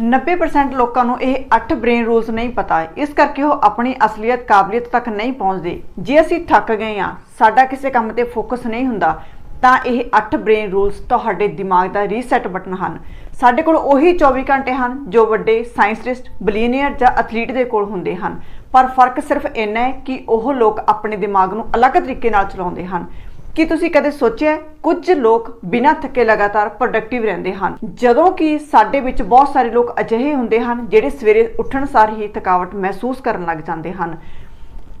90% ਲੋਕਾਂ ਨੂੰ ਇਹ 8 ਬ੍ਰੇਨ ਰੂਲਸ ਨਹੀਂ ਪਤਾ। ਇਸ ਕਰਕੇ ਉਹ ਆਪਣੀ ਅਸਲੀਅਤ, ਕਾਬਲੀਅਤ ਤੱਕ ਨਹੀਂ ਪਹੁੰਚਦੇ। ਜੇ ਅਸੀਂ ਥੱਕ ਗਏ ਆ ਸਾਡਾ ਕਿਸੇ ਕੰਮ ਤੇ ਫੋਕਸ ਨਹੀਂ ਹੁੰਦਾ, ਤਾਂ ਇਹ 8 ਬ੍ਰੇਨ ਰੂਲਸ ਤੁਹਾਡੇ ਦਿਮਾਗ ਦਾ ਰੀਸੈਟ ਬਟਨ ਹਨ। ਸਾਡੇ ਕੋਲ ਉਹੀ 24 ਘੰਟੇ ਹਨ, ਜੋ ਵੱਡੇ ਸਾਇੰਸਟਿਸਟ ਬਿਲੀਅਨੀਅਰ ਜਾਂ ਐਥਲੀਟ ਦੇ ਕੋਲ ਹੁੰਦੇ ਹਨ। ਪਰ ਫ਼ਰਕ ਸਿਰਫ ਇੰਨਾ ਹੈ ਕਿ ਉਹ ਲੋਕ ਆਪਣੇ ਦਿਮਾਗ ਨੂੰ ਅਲੱਗ ਤਰੀਕੇ ਨਾਲ ਚਲਾਉਂਦੇ ਹਨ। ਕੀ ਤੁਸੀਂ ਕਦੇ ਸੋਚਿਆ ਕੁਝ ਲੋਕ ਬਿਨਾਂ ਥੱਕੇ ਲਗਾਤਾਰ ਪ੍ਰੋਡਕਟਿਵ ਰਹਿੰਦੇ ਹਨ? ਜਦੋਂ ਕਿ ਸਾਡੇ ਵਿੱਚ ਬਹੁਤ ਸਾਰੇ ਲੋਕ ਅਜਿਹੇ ਹੁੰਦੇ ਹਨ ਜਿਹੜੇ ਸਵੇਰੇ ਉੱਠਣ ਸਾਰ ਹੀ ਥਕਾਵਟ ਮਹਿਸੂਸ ਕਰਨ ਲੱਗ ਜਾਂਦੇ ਹਨ।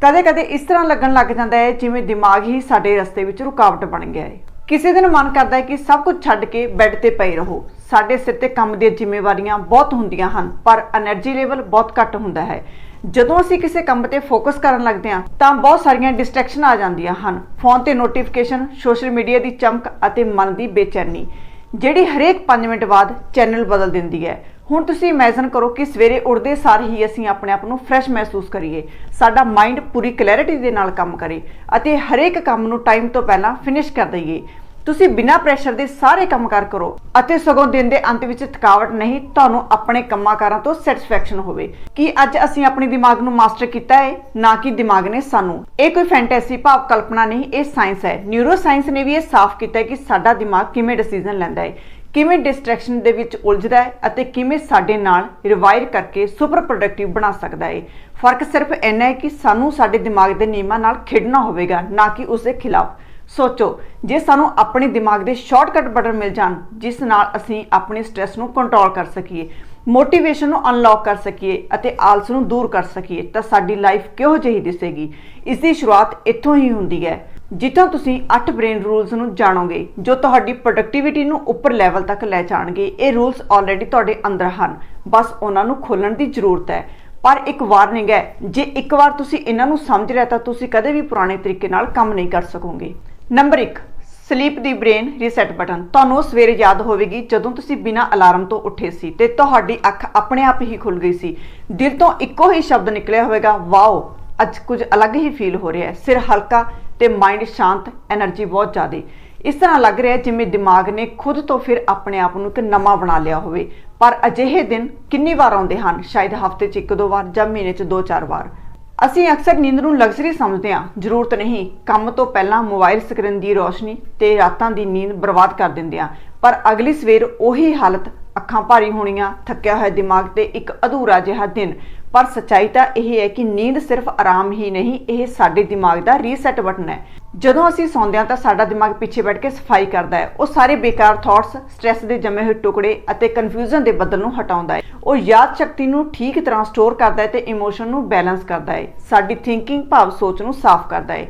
ਕਦੇ-ਕਦੇ ਇਸ ਤਰ੍ਹਾਂ ਲੱਗਣ ਲੱਗ ਜਾਂਦਾ ਹੈ ਜਿਵੇਂ ਦਿਮਾਗ ਹੀ ਸਾਡੇ ਰਸਤੇ ਵਿੱਚ ਰੁਕਾਵਟ ਬਣ ਗਿਆ ਹੈ। ਕਿਸੇ ਦਿਨ ਮਨ ਕਰਦਾ ਹੈ ਕਿ ਸਭ ਕੁਝ ਛੱਡ ਕੇ ਬੈੱਡ ਤੇ ਪਏ ਰਹੋ। ਸਾਡੇ ਸਿਰ ਤੇ ਕੰਮ ਦੀਆਂ ਜ਼ਿੰਮੇਵਾਰੀਆਂ ਬਹੁਤ ਹੁੰਦੀਆਂ ਹਨ, ਪਰ એનર્ਜੀ ਲੈਵਲ ਬਹੁਤ ਘੱਟ ਹੁੰਦਾ ਹੈ। ਜਦੋਂ ਅਸੀਂ ਕਿਸੇ ਕੰਮ ਤੇ ਫੋਕਸ ਕਰਨ ਲੱਗਦੇ ਹਾਂ, ਤਾਂ ਬਹੁਤ ਸਾਰੀਆਂ ਡਿਸਟਰੈਕਸ਼ਨ ਆ ਜਾਂਦੀਆਂ ਹਨ। ਫੋਨ ਤੇ ਨੋਟੀਫਿਕੇਸ਼ਨ ਸੋਸ਼ਲ ਮੀਡੀਆ ਦੀ ਚਮਕ ਅਤੇ ਮਨ ਦੀ ਬੇਚੈਨੀ, ਜਿਹੜੀ ਹਰੇਕ 5 ਮਿੰਟ ਬਾਅਦ ਚੈਨਲ ਬਦਲ ਦਿੰਦੀ ਹੈ। ਹੁਣ ਤੁਸੀਂ ਇਮੇਜਿਨ ਕਰੋ ਕਿ ਸਵੇਰੇ ਉੱਠਦੇ ਸਾਰ ਹੀ ਅਸੀਂ ਆਪਣੇ ਆਪ ਨੂੰ ਫਰੈਸ਼ ਮਹਿਸੂਸ ਕਰੀਏ। ਸਾਡਾ ਮਾਈਂਡ ਪੂਰੀ ਕਲੈਰਿਟੀ ਦੇ ਨਾਲ ਕੰਮ ਕਰੇ ਅਤੇ ਹਰੇਕ ਕੰਮ ਨੂੰ ਟਾਈਮ ਤੋਂ ਪਹਿਲਾਂ ਫਿਨਿਸ਼ ਕਰ ਦਈਏ। ਤੁਸੀਂ ਬਿਨਾਂ ਪ੍ਰੈਸ਼ਰ ਦੇ ਸਾਰੇ ਕੰਮ ਕਰੋ ਅਤੇ ਸਗੋਂ ਦਿਨ ਦੇ ਅੰਤ ਵਿੱਚ ਥਕਾਵਟ ਨਹੀਂ, ਤੁਹਾਨੂੰ ਆਪਣੇ ਕੰਮਾਂ ਤੋਂ ਸੈਟੀਸਫੈਕਸ਼ਨ ਹੋਵੇ। ਕਿ ਅੱਜ ਅਸੀਂ ਆਪਣੇ ਦਿਮਾਗ ਨੂੰ ਮਾਸਟਰ ਕੀਤਾ ਹੈ ਨਾ ਕਿ ਦਿਮਾਗ ਨੇ ਸਾਨੂੰ। ਇਹ ਕੋਈ ਫੈਂਟੈਸੀ ਭਾਵ ਕਲਪਨਾ ਨਹੀਂ, ਇਹ ਸਾਇੰਸ ਹੈ। ਨਿਊਰੋ ਸਾਇੰਸ ਨੇ ਵੀ ਇਹ ਸਾਫ਼ ਕੀਤਾ ਹੈ ਕਿ ਸਾਡਾ ਦਿਮਾਗ ਕਿਵੇਂ ਡਿਸੀਜਨ ਲੈਂਦਾ ਹੈ, ਕਿਵੇਂ ਡਿਸਟਰੈਕਸ਼ਨ ਦੇ ਵਿੱਚ ਉਲਝਦਾ ਹੈ ਅਤੇ ਕਿਵੇਂ ਸਾਡੇ ਨਾਲ ਰਿਵਾਇਰ ਕਰਕੇ ਸੁਪਰ ਪ੍ਰੋਡਕਟਿਵ ਬਣਾ ਸਕਦਾ ਹੈ। ਫ਼ਰਕ ਸਿਰਫ ਇੰਨਾ ਹੈ ਕਿ ਸਾਨੂੰ ਸਾਡੇ ਦਿਮਾਗ ਦੇ ਨਿਯਮਾਂ ਨਾਲ ਖੇਡਣਾ ਹੋਵੇਗਾ, ਨਾ ਕਿ ਉਸ ਦੇ ਖਿਲਾਫ। ਸੋਚੋ, ਜੇ ਸਾਨੂੰ ਆਪਣੇ ਦਿਮਾਗ ਦੇ ਸ਼ਾਰਟਕਟ ਬਟਨ ਮਿਲ ਜਾਣ, ਜਿਸ ਨਾਲ ਅਸੀਂ ਆਪਣੇ ਸਟ੍ਰੈਸ ਨੂੰ ਕੰਟਰੋਲ ਕਰ ਸਕੀਏ ਮੋਟੀਵੇਸ਼ਨ ਨੂੰ ਅਨਲੌਕ ਕਰ ਸਕੀਏ ਅਤੇ ਆਲਸ ਨੂੰ ਦੂਰ ਕਰ ਸਕੀਏ, ਤਾਂ ਸਾਡੀ ਲਾਈਫ ਕਿਹੋ ਜਿਹੀ ਦਿਸੇਗੀ? ਇਸ ਦੀ ਸ਼ੁਰੂਆਤ ਇੱਥੋਂ ਹੀ ਹੁੰਦੀ ਹੈ, ਜਿੱਥੋਂ ਤੁਸੀਂ 8 ਬ੍ਰੇਨ ਰੂਲਸ ਨੂੰ ਜਾਣੋਗੇ, ਜੋ ਤੁਹਾਡੀ ਪ੍ਰੋਡਕਟਿਵਿਟੀ ਨੂੰ ਉੱਪਰ ਲੈਵਲ ਤੱਕ ਲੈ ਜਾਣਗੇ। ਇਹ ਰੂਲਸ ਆਲਰੇਡੀ ਤੁਹਾਡੇ ਅੰਦਰ ਹਨ, ਬਸ ਉਹਨਾਂ ਨੂੰ ਖੋਲਣ ਦੀ ਜ਼ਰੂਰਤ ਹੈ। ਪਰ ਇੱਕ ਵਾਰਨਿੰਗ ਹੈ, ਜੇ ਇੱਕ ਵਾਰ ਤੁਸੀਂ ਇਹਨਾਂ ਨੂੰ ਸਮਝ ਲਿਆ, ਤਾਂ ਤੁਸੀਂ ਕਦੇ ਵੀ ਪੁਰਾਣੇ ਤਰੀਕੇ ਨਾਲ ਕੰਮ ਨਹੀਂ ਕਰ ਸਕੋਗੇ। ਨੰਬਰ 1 ਸਲੀਪ ਦੀ ਬ੍ਰੇਨ ਰੀਸੈਟ ਬਟਨ ਤੁਹਾਨੂੰ ਸਵੇਰੇ ਯਾਦ ਹੋਵੇਗੀ ਜਦੋਂ ਤੁਸੀਂ ਬਿਨਾਂ ਅਲਾਰਮ ਤੋਂ ਉੱਠੇ ਸੀ ਤੇ ਤੁਹਾਡੀ ਅੱਖ ਆਪਣੇ ਆਪ ਹੀ ਖੁੱਲ ਗਈ ਸੀ। ਦਿਲ ਤੋਂ ਇੱਕੋ ਹੀ ਸ਼ਬਦ ਨਿਕਲਿਆ ਹੋਵੇਗਾ, ਵਾਓ, ਅੱਜ ਕੁਝ ਅਲੱਗ ਹੀ ਫੀਲ ਹੋ ਰਿਹਾ ਹੈ। ਸਿਰ ਹਲਕਾ ਤੇ ਮਾਈਂਡ ਸ਼ਾਂਤ એનર્ਜੀ ਬਹੁਤ ਜ਼ਿਆਦਾ। ਇਸ ਤਰ੍ਹਾਂ ਲੱਗ ਰਿਹਾ ਜਿਵੇਂ ਦਿਮਾਗ ਨੇ ਖੁਦ ਤੋਂ ਫਿਰ ਆਪਣੇ ਆਪ ਨੂੰ ਇੱਕ ਨਵਾਂ ਬਣਾ ਲਿਆ ਹੋਵੇ। ਪਰ ਅਜਿਹੇ ਦਿਨ ਕਿੰਨੀ ਵਾਰ ਆਉਂਦੇ ਹਨ? ਸ਼ਾਇਦ ਹਫ਼ਤੇ 'ਚ ਇੱਕ ਦੋ ਵਾਰ ਜਾਂ ਮਹੀਨੇ 'ਚ ਦੋ ਚਾਰ ਵਾਰ। ਅਸੀਂ ਅਕਸਰ ਨੀਂਦ ਨੂੰ ਲਗਜ਼ਰੀ ਸਮਝਦੇ ਹਾਂ, ਜ਼ਰੂਰਤ ਨਹੀਂ। ਕੰਮ ਤੋਂ ਪਹਿਲਾਂ ਮੋਬਾਈਲ ਸਕਰੀਨ ਦੀ ਰੋਸ਼ਨੀ ਤੇ ਰਾਤਾਂ ਦੀ ਨੀਂਦ ਬਰਬਾਦ ਕਰ ਦਿੰਦੇ ਹਾਂ। ਪਰ ਅਗਲੀ ਸਵੇਰ ਉਹੀ ਹਾਲਤ ਅੱਖਾਂ ਭਾਰੀ ਹੋਣੀਆਂ, ਥੱਕਿਆ ਹੋਇਆ ਦਿਮਾਗ ਤੇ ਇੱਕ ਅਧੂਰਾ ਜਿਹਾ ਦਿਨ। ਪਰ ਸੱਚਾਈ ਤਾਂ ਇਹ ਹੈ ਕਿ ਨੀਂਦ ਸਿਰਫ ਆਰਾਮ ਹੀ ਨਹੀਂ, ਇਹ ਸਾਡੇ ਦਿਮਾਗ ਦਾ ਰੀਸੈਟ ਬਟਨ ਹੈ। ਜਦੋਂ ਅਸੀਂ ਸੌਂਦੇ ਹਾਂ ਤਾਂ ਸਾਡਾ ਦਿਮਾਗ ਪਿੱਛੇ ਬੈਠ ਕੇ ਸਫ਼ਾਈ ਕਰਦਾ ਹੈ। ਉਹ ਸਾਰੇ ਬੇਕਾਰ ਥਾਟਸ ਸਟ੍ਰੈਸ ਦੇ ਜੰਮੇ ਹੋਏ ਟੁਕੜੇ ਅਤੇ ਕਨਫਿਊਜ਼ਨ ਦੇ ਬੱਦਲ ਨੂੰ ਹਟਾਉਂਦਾ ਹੈ। ਉਹ ਯਾਦ ਸ਼ਕਤੀ ਨੂੰ ਠੀਕ ਤਰ੍ਹਾਂ ਸਟੋਰ ਕਰਦਾ ਹੈ ਤੇ ਇਮੋਸ਼ਨ ਨੂੰ ਬੈਲੈਂਸ ਕਰਦਾ ਹੈ। ਸਾਡੀ ਥਿੰਕਿੰਗ ਭਾਵ ਸੋਚ ਨੂੰ ਸਾਫ਼ ਕਰਦਾ ਹੈ।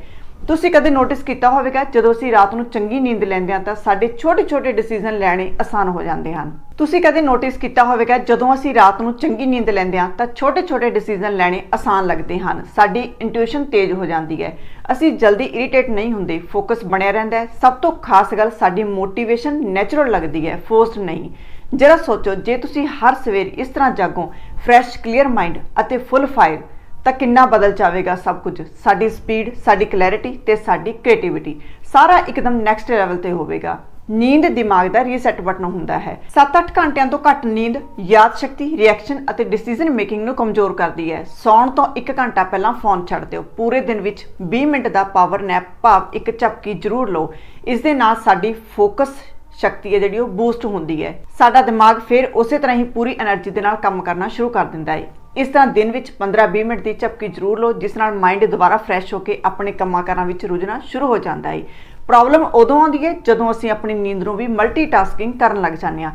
ਤੁਸੀਂ ਕਦੇ ਨੋਟਿਸ ਕੀਤਾ ਹੋਵੇਗਾ, ਜਦੋਂ ਅਸੀਂ ਰਾਤ ਨੂੰ ਚੰਗੀ ਨੀਂਦ ਲੈਂਦੇ ਹਾਂ ਤਾਂ ਸਾਡੇ ਛੋਟੇ-ਛੋਟੇ ਡਿਸੀਜਨ ਲੈਣੇ ਆਸਾਨ ਹੋ ਜਾਂਦੇ ਹਨ। ਤੁਸੀਂ ਕਦੇ ਨੋਟਿਸ ਕੀਤਾ ਹੋਵੇਗਾ, ਜਦੋਂ ਅਸੀਂ ਰਾਤ ਨੂੰ ਚੰਗੀ ਨੀਂਦ ਲੈਂਦੇ ਹਾਂ ਤਾਂ ਛੋਟੇ-ਛੋਟੇ ਡਿਸੀਜਨ ਲੈਣੇ ਆਸਾਨ ਲੱਗਦੇ ਹਨ। ਸਾਡੀ ਇੰਟੂਇਸ਼ਨ ਤੇਜ਼ ਹੋ ਜਾਂਦੀ ਹੈ। ਅਸੀਂ ਜਲਦੀ ਇਰੀਟੇਟ ਨਹੀਂ ਹੁੰਦੇ ਫੋਕਸ ਬਣਿਆ ਰਹਿੰਦਾ ਹੈ। ਸਭ ਤੋਂ ਖਾਸ ਗੱਲ ਸਾਡੀ ਮੋਟੀਵੇਸ਼ਨ ਨੇਚਰਲ ਲੱਗਦੀ ਹੈ ਫੋਰਸਡ ਨਹੀਂ। ਜਰਾ ਸੋਚੋ, ਜੇ ਤੁਸੀਂ ਹਰ ਸਵੇਰ ਇਸ ਤਰ੍ਹਾਂ ਜਾਗੋ ਫਰੈਸ਼ ਕਲੀਅਰ ਮਾਈਂਡ ਅਤੇ ਫੁੱਲ ਫਾਇਰ ਤਾਂ ਕਿੰਨਾ ਬਦਲ ਜਾਵੇਗਾ ਸਭ ਕੁਝ? ਸਾਡੀ ਸਪੀਡ ਸਾਡੀ ਕਲੈਰਿਟੀ ਤੇ ਸਾਡੀ ਕ੍ਰੀਏਟੀਵਿਟੀ ਸਾਰਾ ਇੱਕਦਮ ਨੈਕਸਟ ਲੈਵਲ ਤੇ ਹੋਵੇਗਾ। ਨੀਂਦ ਦਿਮਾਗ ਦਾ ਰੀਸੈਟ ਬਟਨ ਹੁੰਦਾ ਹੈ। 7-8 ਘੰਟਿਆਂ ਤੋਂ ਘੱਟ ਨੀਂਦ ਯਾਦ ਸ਼ਕਤੀ ਰਿਐਕਸ਼ਨ ਅਤੇ ਡਿਸੀਜਨ ਮੇਕਿੰਗ ਨੂੰ ਕਮਜ਼ੋਰ ਕਰਦੀ ਹੈ। ਸੌਣ ਤੋਂ 1 ਘੰਟਾ ਪਹਿਲਾਂ ਫੋਨ ਛੱਡ ਦਿਓ। ਪੂਰੇ ਦਿਨ ਵਿੱਚ 20 ਮਿੰਟ ਦਾ ਪਾਵਰ ਨੈਪ ਭਾਵ ਇੱਕ ਝਪਕੀ ਜ਼ਰੂਰ ਲਓ। ਇਸ ਦੇ ਨਾਲ ਸਾਡੀ ਫੋਕਸ ਸ਼ਕਤੀ ਹੈ ਜਿਹੜੀ ਉਹ ਬੂਸਟ ਹੁੰਦੀ ਹੈ। ਸਾਡਾ ਦਿਮਾਗ ਫਿਰ ਉਸੇ ਤਰ੍ਹਾਂ ਹੀ ਪੂਰੀ એનર્ਜੀ ਦੇ ਨਾਲ ਕੰਮ ਕਰਨਾ ਸ਼ੁਰੂ ਕਰ ਦਿੰਦਾ ਹੈ। ਇਸ ਤਰ੍ਹਾਂ ਦਿਨ ਵਿੱਚ 15-20 ਮਿੰਟ ਦੀ ਝਪਕੀ ਜ਼ਰੂਰ ਲਓ, ਜਿਸ ਨਾਲ ਮਾਈਂਡ ਦੁਬਾਰਾ ਫਰੈਸ਼ ਹੋ ਕੇ ਆਪਣੇ ਕੰਮਾਂ ਕਾਰਾਂ ਵਿੱਚ ਰੁੱਝਣਾ ਸ਼ੁਰੂ ਹੋ ਜਾਂਦਾ ਹੈ ਪ੍ਰੋਬਲਮ ਉਦੋਂ ਆਉਂਦੀ ਹੈ ਜਦੋਂ ਅਸੀਂ ਆਪਣੀ ਨੀਂਦ ਨੂੰ ਵੀ ਮਲਟੀਟਾਸਕਿੰਗ ਕਰਨ ਲੱਗ ਜਾਂਦੇ ਹਾਂ।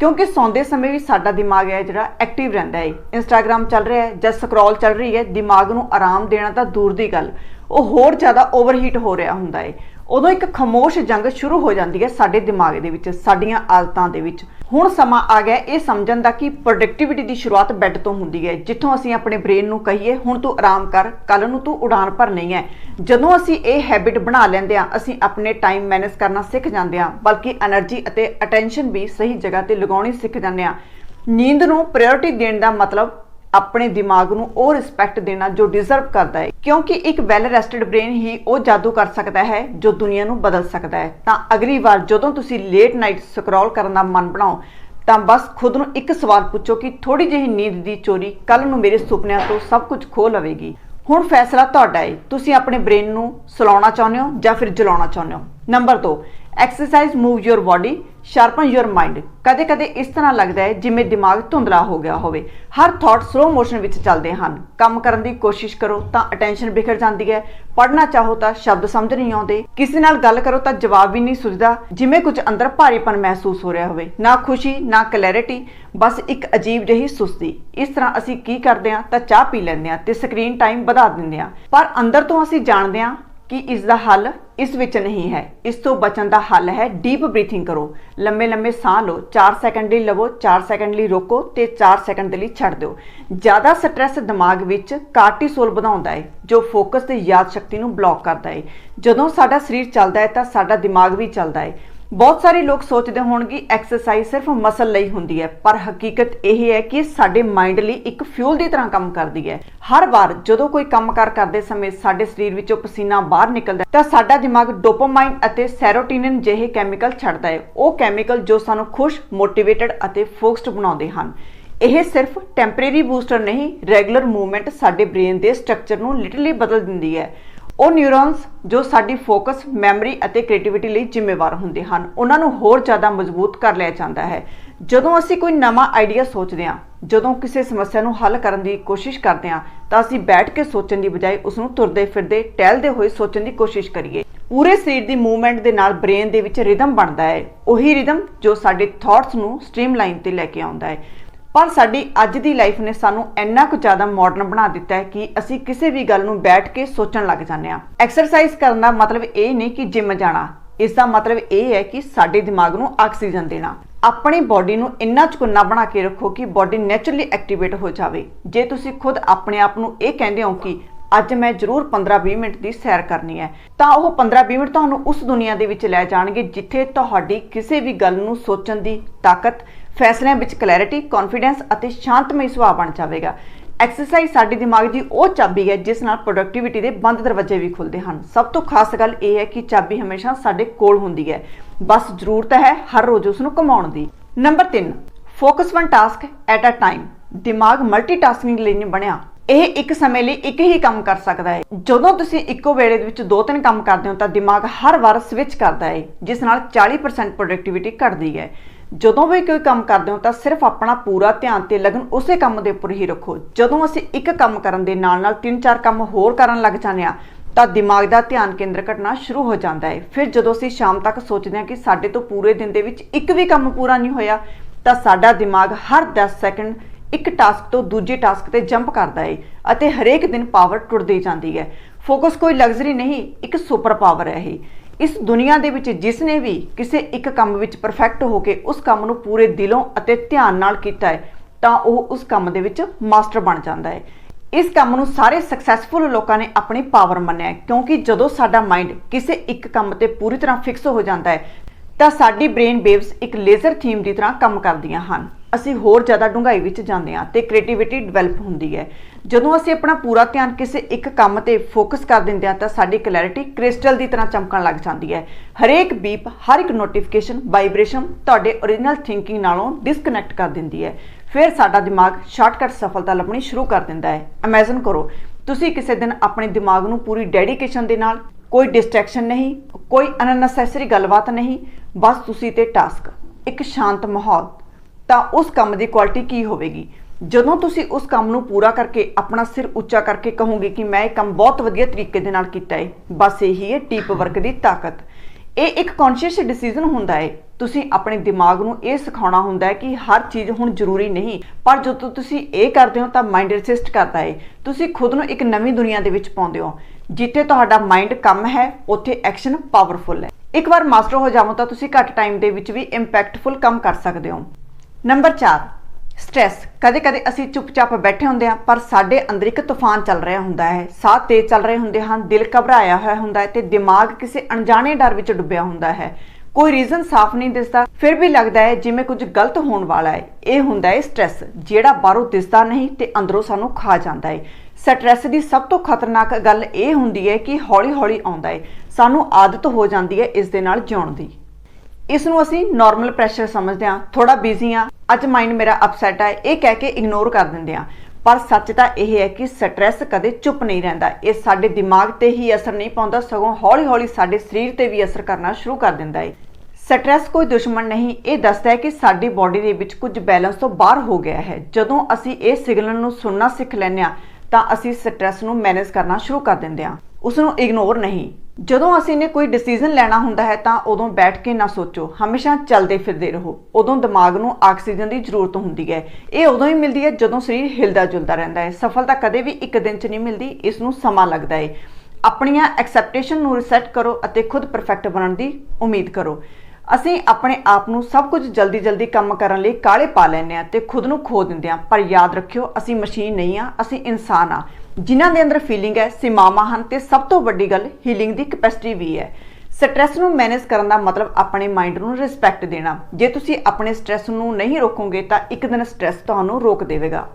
ਕਿਉਂਕਿ ਸੌਂਦੇ ਸਮੇਂ ਵੀ ਸਾਡਾ ਦਿਮਾਗ ਹੈ ਜਿਹੜਾ ਐਕਟਿਵ ਰਹਿੰਦਾ ਹੈ ਇੰਸਟਾਗ੍ਰam ਚੱਲ ਰਿਹਾ ਹੈ ਜਾਂ ਸਕਰੋਲ ਚੱਲ ਰਹੀ ਹੈ ਦਿਮਾਗ ਨੂੰ ਆਰਾਮ ਦੇਣਾ ਤਾਂ ਦੂਰ ਦੀ ਗੱਲ। ਉਹ ਹੋਰ ਜ਼ਿਆਦਾ ਓਵਰਹੀਟ ਹੋ ਰਿਹਾ ਹੁੰਦਾ ਹੈ ਉਦੋਂ ਇੱਕ ਖਮੋਸ਼ ਜੰਗ ਸ਼ੁਰੂ ਹੋ ਜਾਂਦੀ ਹੈ ਸਾਡੇ ਦਿਮਾਗ ਦੇ ਵਿੱਚ, ਸਾਡੀਆਂ ਆਦਤਾਂ ਦੇ ਵਿੱਚ। ਹੁਣ ਸਮਾਂ ਆ ਗਿਆ ਇਹ ਸਮਝਣ ਦਾ ਕਿ ਪ੍ਰੋਡਕਟੀਵਿਟੀ ਦੀ ਸ਼ੁਰੂਆਤ ਬੈੱਡ ਤੋਂ ਹੁੰਦੀ ਹੈ। ਜਿੱਥੋਂ ਅਸੀਂ ਆਪਣੇ ਬ੍ਰੇਨ ਨੂੰ ਕਹੀਏ, ਹੁਣ ਤੂੰ ਆਰਾਮ ਕਰ ਕੱਲ ਨੂੰ ਤੂੰ ਉਡਾਨ ਭਰਨੀ ਹੈ। ਜਦੋਂ ਅਸੀਂ ਇਹ ਹੈਬਿਟ ਬਣਾ ਲੈਂਦੇ ਆ ਅਸੀਂ ਆਪਣੇ ਟਾਈਮ ਮੈਨੇਜ ਕਰਨਾ ਸਿੱਖ ਜਾਂਦੇ ਆ ਬਲਕਿ એનર્ਜੀ ਅਤੇ ਅਟੈਂਸ਼ਨ ਵੀ ਸਹੀ ਜਗ੍ਹਾ ਤੇ ਲਗਾਉਣੀ ਸਿੱਖ ਜਾਂਦੇ ਆ ਨੀਂਦ ਨੂੰ ਪ੍ਰਾਇੋਰਟੀ ਦੇਣ ਦਾ ਮਤਲਬ ਆਪਣੇ ਦਿਮਾਗ ਨੂੰ ਉਹ ਰਿਸਪੈਕਟ ਦੇਣਾ ਜੋ ਡਿਜ਼ਰਵ ਕਰਦਾ ਹੈ। ਕਿਉਂਕਿ ਇੱਕ ਵੈਲ ਰੈਸਟਡ ਬ੍ਰੇਨ ਹੀ ਉਹ ਜਾਦੂ ਕਰ ਸਕਦਾ ਹੈ, ਜੋ ਦੁਨੀਆ ਨੂੰ ਬਦਲ ਸਕਦਾ ਹੈ। ਤਾਂ ਅਗਲੀ ਵਾਰ ਜਦੋਂ ਤੁਸੀਂ ਲੇਟ ਨਾਈਟ ਸਕਰੋਲ ਕਰਨ ਦਾ ਮਨ ਬਣਾਓ, ਤਾਂ ਬਸ ਖੁਦ ਨੂੰ ਇੱਕ ਸਵਾਲ ਪੁੱਛੋ ਕਿ ਥੋੜੀ ਜਿਹੀ ਨੀਂਦ ਦੀ ਚੋਰੀ ਕੱਲ ਨੂੰ ਮੇਰੇ ਸੁਪਨਿਆਂ ਤੋਂ ਸਭ ਕੁਝ ਖੋਹ ਲਵੇਗੀ। ਹੁਣ ਫੈਸਲਾ ਤੁਹਾਡਾ ਹੈ। ਤੁਸੀਂ ਆਪਣੇ ਬ੍ਰੇਨ ਨੂੰ ਸਲਾਉਣਾ ਚਾਹੁੰਦੇ ਹੋ ਜਾਂ ਫਿਰ ਜਲਾਉਣਾ ਚਾਹੁੰਦੇ ਹੋ? Number 2 exercise move your body sharpen your mind ਕਦੇ-ਕਦੇ ਇਸ ਤਰ੍ਹਾਂ ਲੱਗਦਾ ਹੈ ਜਿਵੇਂ ਦਿਮਾਗ ਧੁੰਦਲਾ ਹੋ ਗਿਆ ਹੋਵੇ। ਹਰ ਥਾਟ ਸਲੋ ਮੋਸ਼ਨ ਵਿੱਚ ਚੱਲਦੇ ਹਨ। ਕੰਮ ਕਰਨ ਦੀ ਕੋਸ਼ਿਸ਼ ਕਰੋ ਤਾਂ ਅਟੈਂਸ਼ਨ ਬਿਖਰ ਜਾਂਦੀ ਹੈ। ਪੜ੍ਹਨਾ ਚਾਹੋ ਤਾਂ ਸ਼ਬਦ ਸਮਝ ਨਹੀਂ ਆਉਂਦੇ। ਕਿਸੇ ਨਾਲ ਗੱਲ ਕਰੋ ਤਾਂ ਜਵਾਬ ਵੀ ਨਹੀਂ ਸੁਝਦਾ, ਜਿਵੇਂ ਕੁਝ ਅੰਦਰ ਭਾਰੀਪਨ ਮਹਿਸੂਸ ਹੋ ਰਿਹਾ ਹੋਵੇ। ਨਾ ਖੁਸ਼ੀ, ਨਾ ਕਲੈਰਿਟੀ ਬਸ ਇੱਕ ਅਜੀਬ ਜਿਹੀ ਸੁਸਤੀ। ਇਸ ਤਰ੍ਹਾਂ ਅਸੀਂ ਕੀ ਕਰਦੇ ਹਾਂ ਤਾਂ ਚਾਹ ਪੀ ਲੈਂਦੇ ਹਾਂ ਤੇ ਸਕਰੀਨ ਟਾਈਮ ਵਧਾ ਦਿੰਦੇ ਹਾਂ। ਪਰ ਅੰਦਰ ਤੋਂ ਅਸੀਂ ਜਾਣਦੇ ਹਾਂ ਕਿ ਇਸ ਦਾ ਹੱਲ ਇਸ ਵਿੱਚ ਨਹੀਂ ਹੈ। ਇਸ ਤੋਂ ਬਚਣ ਦਾ ਹੱਲ ਹੈ ਡੀਪ ਬਰੀਥਿੰਗ ਕਰੋ। ਲੰਮੇ ਲੰਮੇ ਸਾਹ ਲਓ 4 ਸੈਕਿੰਡ ਲਈ ਲਵੋ 4 ਸੈਕਿੰਡ ਲਈ ਰੋਕੋ ਤੇ 4 ਸੈਕਿੰਡ ਦੇ ਲਈ ਛੱਡ ਦਿਓ। ਜ਼ਿਆਦਾ ਸਟ੍ਰੈਸ ਦਿਮਾਗ ਵਿੱਚ ਕਾਰਟੀਸੋਲ ਵਧਾਉਂਦਾ ਹੈ, ਜੋ ਫੋਕਸ ਤੇ ਯਾਦ ਸ਼ਕਤੀ ਨੂੰ ਬਲੌਕ ਕਰਦਾ ਹੈ। ਜਦੋਂ ਸਾਡਾ ਸਰੀਰ ਚੱਲਦਾ ਹੈ ਤਾਂ ਸਾਡਾ ਦਿਮਾਗ ਵੀ ਚੱਲਦਾ ਹੈ। ਬਹੁਤ ਸਾਰੇ ਲੋਕ ਸੋਚਦੇ ਹੋਣਗੇ ਐਕਸਰਸਾਈਜ਼ ਸਿਰਫ ਮਸਲ ਲਈ ਹੁੰਦੀ ਹੈ, ਪਰ ਹਕੀਕਤ ਇਹ ਹੈ ਕਿ ਸਾਡੇ ਮਾਈਂਡ ਲਈ ਇੱਕ ਫਿਊਲ ਦੀ ਤਰ੍ਹਾਂ ਕੰਮ ਕਰਦੀ ਹੈ। ਹਰ ਵਾਰ ਜਦੋਂ ਕੋਈ ਕੰਮਕਾਰ ਕਰਦੇ ਸਮੇਂ ਸਾਡੇ ਸਰੀਰ ਵਿੱਚੋਂ ਪਸੀਨਾ ਬਾਹਰ ਨਿਕਲਦਾ ਹੈ, ਤਾਂ ਸਾਡਾ ਦਿਮਾਗ ਡੋਪਾਮਾਈਨ ਅਤੇ ਸੈਰੋਟੋਨਿਨ ਜਿਹੇ ਕੈਮੀਕਲ ਛੱਡਦਾ ਹੈ। ਉਹ ਕੈਮੀਕਲ ਜੋ ਸਾਨੂੰ ਖੁਸ਼ ਮੋਟੀਵੇਟਡ ਅਤੇ ਫੋਕਸਡ ਬਣਾਉਂਦੇ ਹਨ। ਇਹ ਸਿਰਫ ਟੈਂਪਰੇਰੀ ਬੂਸਟਰ ਨਹੀਂ ਰੈਗੂਲਰ ਮੂਵਮੈਂਟ ਸਾਡੇ ਬ੍ਰੇਨ ਦੇ ਸਟਰਕਚਰ ਨੂੰ ਲਿਟਰਲੀ ਬਦਲ ਦਿੰਦੀ ਹੈ। ਉਹ ਨਿਊਰੋਨਸ ਜੋ ਸਾਡੀ ਫੋਕਸ, ਮੈਮਰੀ ਅਤੇ ਕ੍ਰੀਏਟੀਵਿਟੀ ਲਈ ਜ਼ਿੰਮੇਵਾਰ ਹੁੰਦੇ ਹਨ। ਉਹਨਾਂ ਨੂੰ ਹੋਰ ਜ਼ਿਆਦਾ ਮਜ਼ਬੂਤ ਕਰ ਲਿਆ ਜਾਂਦਾ ਹੈ। ਜਦੋਂ ਅਸੀਂ ਕੋਈ ਨਵਾਂ ਆਈਡੀਆ ਸੋਚਦੇ ਹਾਂ, ਜਦੋਂ ਕਿਸੇ ਸਮੱਸਿਆ ਨੂੰ ਹੱਲ ਕਰਨ ਦੀ ਕੋਸ਼ਿਸ਼ ਕਰਦੇ ਹਾਂ, ਤਾਂ ਅਸੀਂ ਬੈਠ ਕੇ ਸੋਚਣ ਦੀ ਬਜਾਏ ਉਸ ਨੂੰ ਤੁਰਦੇ ਫਿਰਦੇ, ਟਹਿਲਦੇ ਹੋਏ ਸੋਚਣ ਦੀ ਕੋਸ਼ਿਸ਼ ਕਰੀਏ। ਪੂਰੇ ਸਰੀਰ ਦੀ ਮੂਵਮੈਂਟ ਦੇ ਨਾਲ ਬ੍ਰੇਨ ਦੇ ਵਿੱਚ ਰਿਦਮ ਬਣਦਾ ਹੈ। ਉਹੀ ਰਿਦਮ ਜੋ ਸਾਡੇ ਥਾਟਸ ਨੂੰ ਸਟ੍ਰੀਮਲਾਈਨ ਤੇ ਲੈ ਕੇ ਆਉਂਦਾ ਹੈ। ਪਰ ਸਾਡੀ ਅੱਜ ਦੀ ਲਾਈਫ ਨੇ ਸਾਨੂੰ ਇੰਨਾ ਕੁ ਜ਼ਿਆਦਾ ਮਾਡਰਨ ਬਣਾ ਦਿੱਤਾ ਹੈ ਕਿ ਅਸੀਂ ਕਿਸੇ ਵੀ ਗੱਲ ਨੂੰ ਬੈਠ ਕੇ ਸੋਚਣ ਲੱਗ ਜਾਂਦੇ ਹਾਂ। ਐਕਸਰਸਾਈਜ਼ ਕਰਨ ਦਾ ਮਤਲਬ ਇਹ ਨਹੀਂ ਕਿ ਜਿਮ ਜਾਣਾ। ਇਸ ਦਾ ਮਤਲਬ ਇਹ ਹੈ ਕਿ ਸਾਡੇ ਦਿਮਾਗ ਨੂੰ ਆਕਸੀਜਨ ਦੇਣਾ। ਆਪਣੀ ਬਾਡੀ ਨੂੰ ਇੰਨਾ ਚੁਕੰਨਾ ਬਣਾ ਕੇ ਰੱਖੋ ਕਿ ਬਾਡੀ ਨੇਚਰਲੀ ਐਕਟੀਵੇਟ ਹੋ ਜਾਵੇ। ਜੇ ਤੁਸੀਂ ਖੁਦ ਆਪਣੇ ਆਪ ਨੂੰ ਇਹ ਕਹਿੰਦੇ ਹੋ ਕਿ ਅੱਜ ਮੈਂ ਜ਼ਰੂਰ 15-20 ਮਿੰਟ ਦੀ ਸੈਰ ਕਰਨੀ ਹੈ, ਤਾਂ ਉਹ 15-20 ਮਿੰਟ ਤੁਹਾਨੂੰ ਉਸ ਦੁਨੀਆ ਦੇ ਵਿੱਚ ਲੈ ਜਾਣਗੇ ਜਿੱਥੇ ਤੁਹਾਡੀ ਕਿਸੇ ਵੀ ਗੱਲ ਨੂੰ ਸੋਚਣ ਦੀ ਤਾਕਤ ਫੈਸਲਿਆਂ ਵਿੱਚ ਕਲੈਰਿਟੀ ਕੌਨਫੀਡੈਂਸ ਅਤੇ ਸ਼ਾਂਤਮਈ ਸੁਭਾਅ ਬਣ ਜਾਵੇਗਾ। ਐਕਸਰਸਾਈਜ਼ ਸਾਡੇ ਦਿਮਾਗ ਦੀ ਉਹ ਚਾਬੀ ਹੈ ਜਿਸ ਨਾਲ ਪ੍ਰੋਡਕਟਿਵਿਟੀ ਦੇ ਬੰਦ ਦਰਵਾਜ਼ੇ ਵੀ ਖੁੱਲਦੇ ਹਨ। ਸਭ ਤੋਂ ਖਾਸ ਗੱਲ ਇਹ ਹੈ ਕਿ ਚਾਬੀ ਹਮੇਸ਼ਾ ਸਾਡੇ ਕੋਲ ਹੁੰਦੀ ਹੈ। ਬਸ ਜ਼ਰੂਰਤ ਹੈ ਹਰ ਰੋਜ਼ ਉਸ ਨੂੰ ਕਮਾਉਣ ਦੀ। Number 3 focus one task at a time ਦਿਮਾਗ ਮਲਟੀਟਾਸਕਿੰਗ ਲਈ ਨਹੀਂ ਬਣਿਆ। ਇਹ ਇੱਕ ਸਮੇਂ ਲਈ ਇੱਕ ਹੀ ਕੰਮ ਕਰ ਸਕਦਾ ਹੈ। ਜਦੋਂ ਤੁਸੀਂ ਇੱਕੋ ਵੇਲੇ ਦੇ ਵਿੱਚ ਦੋ ਤਿੰਨ ਕੰਮ ਕਰਦੇ ਹੋ ਤਾਂ ਦਿਮਾਗ ਹਰ ਵਾਰ ਸਵਿਚ ਕਰਦਾ ਹੈ, ਜਿਸ ਨਾਲ 40% ਪ੍ਰੋਡਕਟਿਵਿਟੀ ਘਟਦੀ ਹੈ। ਜਦੋਂ ਵੀ ਕੋਈ ਕੰਮ ਕਰਦੇ ਹੋ ਤਾਂ ਸਿਰਫ ਆਪਣਾ ਪੂਰਾ ਧਿਆਨ ਤੇ ਲਗਨ ਉਸੇ ਕੰਮ ਦੇ ਉੱਪਰ ਹੀ ਰੱਖੋ। ਜਦੋਂ ਅਸੀਂ ਇੱਕ ਕੰਮ ਕਰਨ ਦੇ ਨਾਲ ਨਾਲ ਤਿੰਨ ਚਾਰ ਕੰਮ ਹੋਰ ਕਰਨ ਲੱਗ ਜਾਂਦੇ ਆ ਤਾਂ ਦਿਮਾਗ ਦਾ ਧਿਆਨ ਕੇਂਦਰ ਘਟਣਾ ਸ਼ੁਰੂ ਹੋ ਜਾਂਦਾ ਹੈ। ਫਿਰ ਜਦੋਂ ਅਸੀਂ ਸ਼ਾਮ ਤੱਕ ਸੋਚਦੇ ਹਾਂ ਕਿ ਸਾਡੇ ਤੋਂ ਪੂਰੇ ਦਿਨ ਦੇ ਵਿੱਚ ਇੱਕ ਵੀ ਕੰਮ ਪੂਰਾ ਨਹੀਂ ਹੋਇਆ, ਤਾਂ ਸਾਡਾ ਦਿਮਾਗ ਹਰ 10 ਸੈਕਿੰਡ ਇੱਕ ਟਾਸਕ ਤੋਂ ਦੂਜੇ ਟਾਸਕ ਤੇ ਜੰਪ ਕਰਦਾ ਹੈ ਅਤੇ ਹਰੇਕ ਦਿਨ ਪਾਵਰ ਟੁੱਟਦੀ ਜਾਂਦੀ ਹੈ। ਫੋਕਸ ਕੋਈ ਲਗਜ਼ਰੀ ਨਹੀਂ, ਇੱਕ ਸੁਪਰ ਪਾਵਰ ਹੈ ਇਹ। ਇਸ ਦੁਨੀਆ ਦੇ ਵਿੱਚ ਜਿਸ ਨੇ ਵੀ ਕਿਸੇ ਇੱਕ ਕੰਮ ਵਿੱਚ ਪਰਫੈਕਟ ਹੋ ਕੇ ਉਸ ਕੰਮ ਨੂੰ ਪੂਰੇ ਦਿਲੋਂ ਅਤੇ ਧਿਆਨ ਨਾਲ ਕੀਤਾ ਹੈ, ਤਾਂ ਉਹ ਉਸ ਕੰਮ ਦੇ ਵਿੱਚ ਮਾਸਟਰ ਬਣ ਜਾਂਦਾ ਹੈ। ਇਸ ਕੰਮ ਨੂੰ ਸਾਰੇ ਸਕਸੈਸਫੁਲ ਲੋਕਾਂ ਨੇ ਆਪਣੀ ਪਾਵਰ ਮੰਨਿਆ ਕਿਉਂਕਿ ਜਦੋਂ ਸਾਡਾ ਮਾਈਂਡ ਕਿਸੇ ਇੱਕ ਕੰਮ ਤੇ ਪੂਰੀ ਤਰ੍ਹਾਂ ਫਿਕਸ ਹੋ ਜਾਂਦਾ ਹੈ, ਤਾਂ ਸਾਡੀ ਬ੍ਰੇਨ ਵੇਵਸ ਇੱਕ ਲੇਜ਼ਰ ਥੀਮ ਦੀ ਤਰ੍ਹਾਂ ਕੰਮ ਕਰਦੀਆਂ ਹਨ। ਅਸੀਂ ਹੋਰ ਜ਼ਿਆਦਾ ਡੂੰਘਾਈ ਵਿੱਚ ਜਾਂਦੇ ਹਾਂ ਤੇ ਕ੍ਰੀਏਟੀਵਿਟੀ ਡਿਵੈਲਪ ਹੁੰਦੀ ਹੈ। ਜਦੋਂ ਅਸੀਂ ਆਪਣਾ ਪੂਰਾ ਧਿਆਨ ਕਿਸੇ ਇੱਕ ਕੰਮ ਤੇ ਫੋਕਸ ਕਰ ਦਿੰਦੇ ਹਾਂ, ਤਾਂ ਸਾਡੀ ਕਲੈਰਿਟੀ ਕ੍ਰਿਸਟਲ ਦੀ ਤਰ੍ਹਾਂ ਚਮਕਣ ਲੱਗ ਜਾਂਦੀ ਹੈ। ਹਰੇਕ ਬੀਪ ਹਰ ਇੱਕ ਨੋਟੀਫਿਕੇਸ਼ਨ ਵਾਈਬ੍ਰੇਸ਼ਨ ਤੁਹਾਡੇ ਓਰੀਜਨਲ ਥਿੰਕਿੰਗ ਨਾਲੋਂ ਡਿਸਕਨੈਕਟ ਕਰ ਦਿੰਦੀ ਹੈ। ਫਿਰ ਸਾਡਾ ਦਿਮਾਗ ਸ਼ਾਰਟਕਟ ਸਫਲਤਾ ਲੱਭਣੀ ਸ਼ੁਰੂ ਕਰ ਦਿੰਦਾ ਹੈ। ਇਮੇਜਿਨ ਕਰੋ, ਤੁਸੀਂ ਕਿਸੇ ਦਿਨ ਆਪਣੇ ਦਿਮਾਗ ਨੂੰ ਪੂਰੀ ਡੈਡੀਕੇਸ਼ਨ ਦੇ ਨਾਲ, ਕੋਈ ਡਿਸਟਰੈਕਸ਼ਨ ਨਹੀਂ, ਕੋਈ ਅਨਨੈਸੈਸਰੀ ਗੱਲਬਾਤ ਨਹੀਂ, ਬਸ ਤੁਸੀਂ ਤੇ ਟਾਸਕ ਇੱਕ ਸ਼ਾਂਤ ਮਾਹੌਲ, ਤਾਂ ਉਸ ਕੰਮ ਦੀ ਕੁਆਲਿਟੀ ਕੀ ਹੋਵੇਗੀ? ਜਦੋਂ ਤੁਸੀਂ ਉਸ ਕੰਮ ਨੂੰ ਪੂਰਾ ਕਰਕੇ ਆਪਣਾ ਸਿਰ ਉੱਚਾ ਕਰਕੇ ਕਹੋਗੇ ਕਿ ਮੈਂ ਇਹ ਕੰਮ ਬਹੁਤ ਵਧੀਆ ਤਰੀਕੇ ਦੇ ਨਾਲ ਕੀਤਾ ਹੈ ਬਸ ਇਹੀ ਹੈ ਡੀਪ ਵਰਕ ਦੀ ਤਾਕਤ। ਇਹ ਇੱਕ ਕੌਨਸ਼ੀਅਸ ਡਿਸੀਜਨ ਹੁੰਦਾ ਹੈ ਤੁਸੀਂ ਆਪਣੇ ਦਿਮਾਗ ਨੂੰ ਇਹ ਸਿਖਾਉਣਾ ਹੁੰਦਾ ਹੈ ਕਿ ਹਰ ਚੀਜ਼ ਹੁਣ ਜ਼ਰੂਰੀ ਨਹੀਂ ਪਰ ਜਦੋਂ ਤੁਸੀਂ ਇਹ ਕਰਦੇ ਹੋ ਤਾਂ ਮਾਈਂਡ ਰੈਸਿਸਟ ਕਰਦਾ ਹੈ ਤੁਸੀਂ ਖੁਦ ਨੂੰ ਇੱਕ ਨਵੀਂ ਦੁਨੀਆ ਦੇ ਵਿੱਚ ਪਾਉਂਦੇ ਹੋ। ਜਿੱਥੇ ਤੁਹਾਡਾ ਮਾਈਂਡ ਕੰਮ ਹੈ ਉੱਥੇ ਐਕਸ਼ਨ ਪਾਵਰਫੁਲ ਹੈ। ਇੱਕ ਵਾਰ ਮਾਸਟਰ ਹੋ ਜਾਵੋ ਤਾਂ ਤੁਸੀਂ ਘੱਟ ਟਾਈਮ ਦੇ ਵਿੱਚ ਵੀ ਇੰਪੈਕਟਫੁਲ ਕੰਮ ਕਰ ਸਕਦੇ ਹੋ। ਨੰਬਰ 4 ਸਟ੍ਰੈਸ ਕਦੇ-ਕਦੇ ਅਸੀਂ ਚੁੱਪਚਾਪ ਬੈਠੇ ਹੁੰਦੇ ਹਾਂ, ਪਰ ਸਾਡੇ ਅੰਦਰ ਇੱਕ ਤੂਫਾਨ ਚੱਲ ਰਿਹਾ ਹੁੰਦਾ ਹੈ। ਸਾਹ ਤੇਜ਼ ਚੱਲ ਰਹੇ ਹੁੰਦੇ ਹਨ, ਦਿਲ ਘਬਰਾਇਆ ਹੋਇਆ ਹੁੰਦਾ ਹੈ ਤੇ ਦਿਮਾਗ ਕਿਸੇ ਅਣਜਾਣੇ ਡਰ ਵਿੱਚ ਡੁੱਬਿਆ ਹੁੰਦਾ ਹੈ। ਕੋਈ ਰੀਜ਼ਨ ਸਾਫ਼ ਨਹੀਂ ਦਿਸਦਾ, ਫਿਰ ਵੀ ਲੱਗਦਾ ਹੈ ਜਿਵੇਂ ਕੁਝ ਗਲਤ ਹੋਣ ਵਾਲਾ ਹੈ। ਇਹ ਹੁੰਦਾ ਹੈ ਸਟ੍ਰੈਸ ਜਿਹੜਾ ਬਾਹਰੋਂ ਦਿਸਦਾ ਨਹੀਂ ਤੇ ਅੰਦਰੋਂ ਸਾਨੂੰ ਖਾ ਜਾਂਦਾ ਹੈ। ਸਟ੍ਰੈਸ ਦੀ ਸਭ ਤੋਂ ਖਤਰਨਾਕ ਗੱਲ ਇਹ ਹੁੰਦੀ ਹੈ ਕਿ ਹੌਲੀ-ਹੌਲੀ ਆਉਂਦਾ ਹੈ। ਸਾਨੂੰ ਆਦਤ ਹੋ ਜਾਂਦੀ ਹੈ ਇਸ ਦੇ ਨਾਲ ਜਿਉਣ ਦੀ। ਇਸ ਨੂੰ ਅਸੀਂ ਨਾਰਮਲ ਪ੍ਰੈਸ਼ਰ ਸਮਝਦੇ ਹਾਂ। ਥੋੜਾ ਬਿਜ਼ੀ ਆ ਅੱਜ ਮਾਈਂਡ ਮੇਰਾ ਅਪਸੈਟ ਹੈ ਇਹ ਕਹਿ ਕੇ ਇਗਨੋਰ ਕਰ ਦਿੰਦੇ ਆ। ਪਰ ਸੱਚ ਤਾਂ ਇਹ ਹੈ ਕਿ ਸਟ੍ਰੈਸ ਕਦੇ ਚੁੱਪ ਨਹੀਂ ਰਹਿੰਦਾ। ਇਹ ਸਾਡੇ ਦਿਮਾਗ ਤੇ ਹੀ ਅਸਰ ਨਹੀਂ ਪਾਉਂਦਾ, ਸਗੋਂ ਹੌਲੀ-ਹੌਲੀ ਸਾਡੇ ਸਰੀਰ ਤੇ ਵੀ ਅਸਰ ਕਰਨਾ ਸ਼ੁਰੂ ਕਰ ਦਿੰਦਾ ਹੈ ਸਟ੍ਰੈਸ ਕੋਈ ਦੁਸ਼ਮਣ ਨਹੀਂ, ਇਹ ਦੱਸਦਾ ਹੈ ਕਿ ਸਾਡੀ ਬਾਡੀ ਦੇ ਵਿੱਚ ਕੁਝ ਬੈਲੈਂਸ ਤੋਂ ਬਾਹਰ ਹੋ ਗਿਆ ਹੈ। ਜਦੋਂ ਅਸੀਂ ਇਹ ਸਿਗਨਲ ਨੂੰ ਸੁਣਨਾ ਸਿੱਖ ਲੈਂਦੇ ਹਾਂ ਤਾਂ ਅਸੀਂ ਸਟ੍ਰੈਸ ਨੂੰ ਮੈਨੇਜ ਕਰਨਾ ਸ਼ੁਰੂ ਕਰ ਦਿੰਦੇ ਹਾਂ ਉਸ ਨੂੰ ਇਗਨੋਰ ਨਹੀਂ। ਜਦੋਂ ਅਸੀਂ ਨੇ ਕੋਈ ਡਿਸੀਜਨ ਲੈਣਾ ਹੁੰਦਾ ਹੈ ਤਾਂ ਉਦੋਂ ਬੈਠ ਕੇ ਨਾ ਸੋਚੋ। ਹਮੇਸ਼ਾ ਚੱਲਦੇ ਫਿਰਦੇ ਰਹੋ। ਉਦੋਂ ਦਿਮਾਗ ਨੂੰ ਆਕਸੀਜਨ ਦੀ ਜ਼ਰੂਰਤ ਹੁੰਦੀ ਹੈ। ਇਹ ਉਦੋਂ ਹੀ ਮਿਲਦੀ ਹੈ ਜਦੋਂ ਸਰੀਰ ਹਿਲਦਾ ਜੁਲਦਾ ਰਹਿੰਦਾ ਹੈ। ਸਫਲਤਾ ਕਦੇ ਵੀ ਇੱਕ ਦਿਨ 'ਚ ਨਹੀਂ ਮਿਲਦੀ, ਇਸ ਨੂੰ ਸਮਾਂ ਲੱਗਦਾ ਹੈ। ਆਪਣੀਆਂ ਐਕਸੈਪਟੇਸ਼ਨ ਨੂੰ ਰਿਸੈਟ ਕਰੋ ਅਤੇ ਖੁਦ ਪਰਫੈਕਟ ਬਣਨ ਦੀ ਉਮੀਦ ਕਰੋ। ਅਸੀਂ ਆਪਣੇ ਆਪ ਨੂੰ ਸਭ ਕੁਝ ਜਲਦੀ-ਜਲਦੀ ਕੰਮ ਕਰਨ ਲਈ ਕਾਲੇ ਪਾ ਲੈਂਦੇ ਆ ਤੇ ਖੁਦ ਨੂੰ ਖੋ ਦਿੰਦੇ ਆ ਪਰ ਯਾਦ ਰੱਖਿਓ, ਅਸੀਂ ਮਸ਼ੀਨ ਨਹੀਂ ਆ ਅਸੀਂ ਇਨਸਾਨ ਆ ਜਿਨ੍ਹਾਂ ਦੇ ਅੰਦਰ ਫੀਲਿੰਗ ਹੈ, ਸੀਮਾਵਾਂ ਹਨ ਤੇ ਸਭ ਤੋਂ ਵੱਡੀ ਗੱਲ ਹੀਲਿੰਗ ਦੀ ਕੈਪੈਸਿਟੀ ਵੀ ਹੈ। ਸਟ੍ਰੈਸ ਨੂੰ ਮੈਨੇਜ ਕਰਨ ਦਾ ਮਤਲਬ ਆਪਣੇ ਮਾਈਂਡ ਨੂੰ ਰਿਸਪੈਕਟ ਦੇਣਾ। ਜੇ ਤੁਸੀਂ ਆਪਣੇ ਸਟ੍ਰੈਸ ਨੂੰ ਨਹੀਂ ਰੋਕੋਗੇ ਤਾਂ ਇੱਕ ਦਿਨ ਸਟ੍ਰੈਸ ਤੁਹਾਨੂੰ ਰੋਕ ਦੇਵੇਗਾ।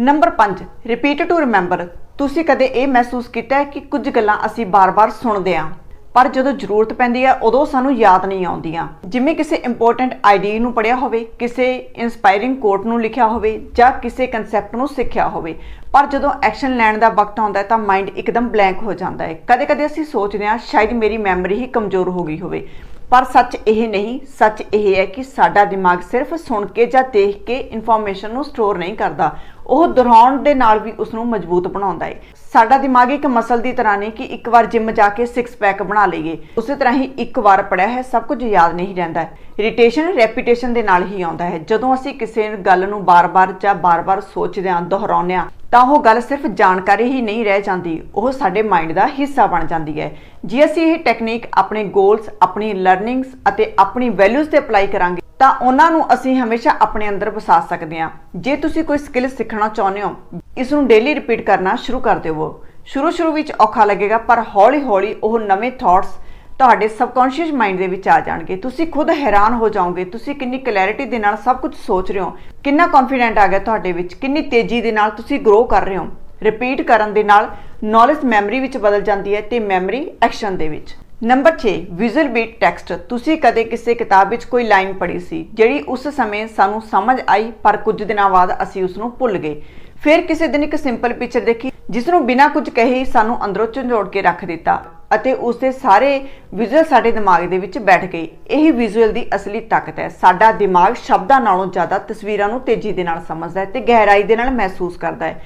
ਨੰਬਰ 5 ਰਿਪੀਟ ਟੂ ਰਿਮੈਂਬਰ ਤੁਸੀਂ ਕਦੇ ਇਹ ਮਹਿਸੂਸ ਕੀਤਾ ਹੈ ਕਿ ਕੁਝ ਗੱਲਾਂ ਅਸੀਂ ਬਾਰ-ਬਾਰ ਸੁਣਦੇ ਹਾਂ? ਪਰ ਜਦੋਂ ਜ਼ਰੂਰਤ ਪੈਂਦੀ ਹੈ, ਉਦੋਂ ਸਾਨੂੰ ਯਾਦ ਨਹੀਂ ਆਉਂਦੀਆਂ। ਜਿਵੇਂ ਕਿਸੇ ਇੰਪੋਰਟੈਂਟ ਆਈਡੀ ਨੂੰ ਪੜਿਆ ਹੋਵੇ, ਕਿਸੇ ਇਨਸਪਾਇਰਿੰਗ ਕੋਟ ਨੂੰ ਲਿਖਿਆ ਹੋਵੇ ਜਾਂ ਕਿਸੇ ਕਨਸੈਪਟ ਨੂੰ ਸਿੱਖਿਆ ਹੋਵੇ, ਪਰ ਜਦੋਂ ਐਕਸ਼ਨ ਲੈਣ ਦਾ ਵਕਤ ਆਉਂਦਾ ਹੈ ਤਾਂ ਮਾਈਂਡ ਇੱਕਦਮ ਬਲੈਂਕ ਹੋ ਜਾਂਦਾ ਹੈ। ਕਦੇ-ਕਦੇ ਅਸੀਂ ਸੋਚਦੇ ਹਾਂ, ਸ਼ਾਇਦ ਮੇਰੀ ਮੈਮਰੀ ਹੀ ਕਮਜ਼ੋਰ ਹੋ ਗਈ ਹੋਵੇ। ਪਰ ਸੱਚ ਇਹ ਨਹੀਂ, ਸੱਚ ਇਹ ਹੈ ਕਿ ਸਾਡਾ ਦਿਮਾਗ ਸਿਰਫ ਸੁਣ ਕੇ ਜਾਂ ਦੇਖ ਕੇ ਇਨਫੋਰਮੇਸ਼ਨ ਨੂੰ ਸਟੋਰ ਨਹੀਂ ਕਰਦਾ। ਉਹ ਦੁਹਰਾਉਣ ਦੇ ਨਾਲ ਵੀ ਉਸ ਨੂੰ ਮਜ਼ਬੂਤ ਬਣਾਉਂਦਾ ਹੈ ਸਾਡਾ ਦਿਮਾਗ ਇੱਕ ਮਸਲ ਦੀ ਤਰ੍ਹਾਂ ਨਹੀਂ ਕਿ ਇੱਕ ਵਾਰ ਜਿਮ ਜਾ ਕੇ 6 ਪੈਕ ਬਣਾ ਲਈਏ। ਉਸੇ ਤਰ੍ਹਾਂ ਹੀ ਇੱਕ ਵਾਰ ਪੜਿਆ ਹੈ, ਸਭ ਕੁਝ ਯਾਦ ਨਹੀਂ ਰਹਿੰਦਾ ਇਰੀਟੇਸ਼ਨ ਰੈਪੀਟੇਸ਼ਨ ਦੇ ਨਾਲ ਹੀ ਆਉਂਦਾ ਹੈ। ਜਦੋਂ ਅਸੀਂ ਕਿਸੇ ਗੱਲ ਨੂੰ ਬਾਰ-ਬਾਰ ਜਾਂ ਬਾਰ-ਬਾਰ ਸੋਚਦੇ ਹਾਂ, ਦੁਹਰਾਉਂਦੇ ਹਾਂ, ਤਾਂ ਉਹ ਗੱਲ ਸਿਰਫ ਜਾਣਕਾਰੀ ਹੀ ਨਹੀਂ ਰਹਿ ਜਾਂਦੀ। ਉਹ ਸਾਡੇ ਮਾਈਂਡ ਦਾ ਹਿੱਸਾ ਬਣ ਜਾਂਦੀ ਹੈ। ਜੇ ਅਸੀਂ ਇਹ ਟੈਕਨੀਕ ਆਪਣੇ ਗੋਲਸ ਆਪਣੀ ਲਰਨਿੰਗਸ ਅਤੇ ਆਪਣੀ ਵੈਲਿਊਜ਼ ਤੇ ਅਪਲਾਈ ਕਰਾਂਗੇ ਤਾਂ ਉਹਨਾਂ ਨੂੰ ਅਸੀਂ ਹਮੇਸ਼ਾ ਆਪਣੇ ਅੰਦਰ ਵਸਾ ਸਕਦੇ ਹਾਂ। ਜੇ ਤੁਸੀਂ ਕੋਈ ਸਕਿੱਲ ਸਿੱਖਣਾ ਚਾਹੁੰਦੇ ਹੋ, ਇਸ ਨੂੰ ਡੇਲੀ ਰਿਪੀਟ ਕਰਨਾ ਸ਼ੁਰੂ ਕਰ ਦਿਓ। ਸ਼ੁਰੂ ਸ਼ੁਰੂ ਵਿੱਚ ਔਖਾ ਲੱਗੇਗਾ, ਪਰ ਹੌਲੀ-ਹੌਲੀ ਉਹ ਨਵੇਂ ਥਾਟਸ ਤੁਹਾਡੇ ਸਬਕੌਂਸ਼ੀਅਸ ਮਾਈਂਡ ਦੇ ਵਿੱਚ ਆ ਜਾਣਗੇ। ਤੁਸੀਂ ਖੁਦ ਹੈਰਾਨ ਹੋ ਜਾਓਗੇ। ਤੁਸੀਂ ਕਿੰਨੀ ਕਲੈਰਿਟੀ ਦੇ ਨਾਲ ਸਭ ਕੁਝ ਸੋਚ ਰਹੇ ਹੋ। ਕਿੰਨਾ ਕੌਨਫੀਡੈਂਟ ਆ ਗਿਆ ਤੁਹਾਡੇ ਵਿੱਚ, ਕਿੰਨੀ ਤੇਜ਼ੀ ਦੇ ਨਾਲ ਤੁਸੀਂ ਗਰੋ ਕਰ ਰਹੇ ਹੋ। ਰਿਪੀਟ ਕਰਨ ਦੇ ਨਾਲ ਨੌਲੇਜ ਮੈਮਰੀ ਵਿੱਚ ਬਦਲ ਜਾਂਦੀ ਹੈ ਤੇ ਮੈਮਰੀ ਐਕਸ਼ਨ ਦੇ ਵਿੱਚ। ਨੰਬਰ 6 ਵਿਜ਼ੂਅਲ ਬੀਟ ਟੈਕਸਟ ਤੁਸੀਂ ਕਦੇ ਕਿਸੇ ਕਿਤਾਬ ਵਿੱਚ ਕੋਈ ਲਾਈਨ ਪੜ੍ਹੀ ਸੀ, ਜਿਹੜੀ ਉਸ ਸਮੇਂ ਸਾਨੂੰ ਸਮਝ ਆਈ, ਪਰ ਕੁਝ ਦਿਨਾਂ ਬਾਅਦ ਅਸੀਂ ਉਸ ਨੂੰ ਭੁੱਲ ਗਏ। ਫਿਰ ਕਿਸੇ ਦਿਨ ਇੱਕ ਸਿੰਪਲ ਪਿਕਚਰ ਦੇਖੀ, ਜਿਸ ਨੂੰ ਬਿਨਾਂ ਕੁਝ ਕਹੇ ਸਾਨੂੰ ਅੰਦਰੋਂ ਝੰਜੋੜ ਕੇ ਰੱਖ ਦਿੱਤਾ ਅਤੇ ਉਸ ਦੇ ਸਾਰੇ ਵਿਜ਼ੂਅਲ ਸਾਡੇ ਦਿਮਾਗ ਦੇ ਵਿੱਚ ਬੈਠ ਗਏ। ਇਹ ਵਿਜ਼ੂਅਲ ਦੀ ਅਸਲੀ ਤਾਕਤ ਹੈ। ਸਾਡਾ ਦਿਮਾਗ ਸ਼ਬਦਾਂ ਨਾਲੋਂ ਜ਼ਿਆਦਾ ਤਸਵੀਰਾਂ ਨੂੰ ਤੇਜ਼ੀ ਦੇ ਨਾਲ ਸਮਝਦਾ ਹੈ ਤੇ ਗਹਿਰਾਈ ਦੇ ਨਾਲ ਮਹਿਸੂਸ ਕਰਦਾ ਹੈ।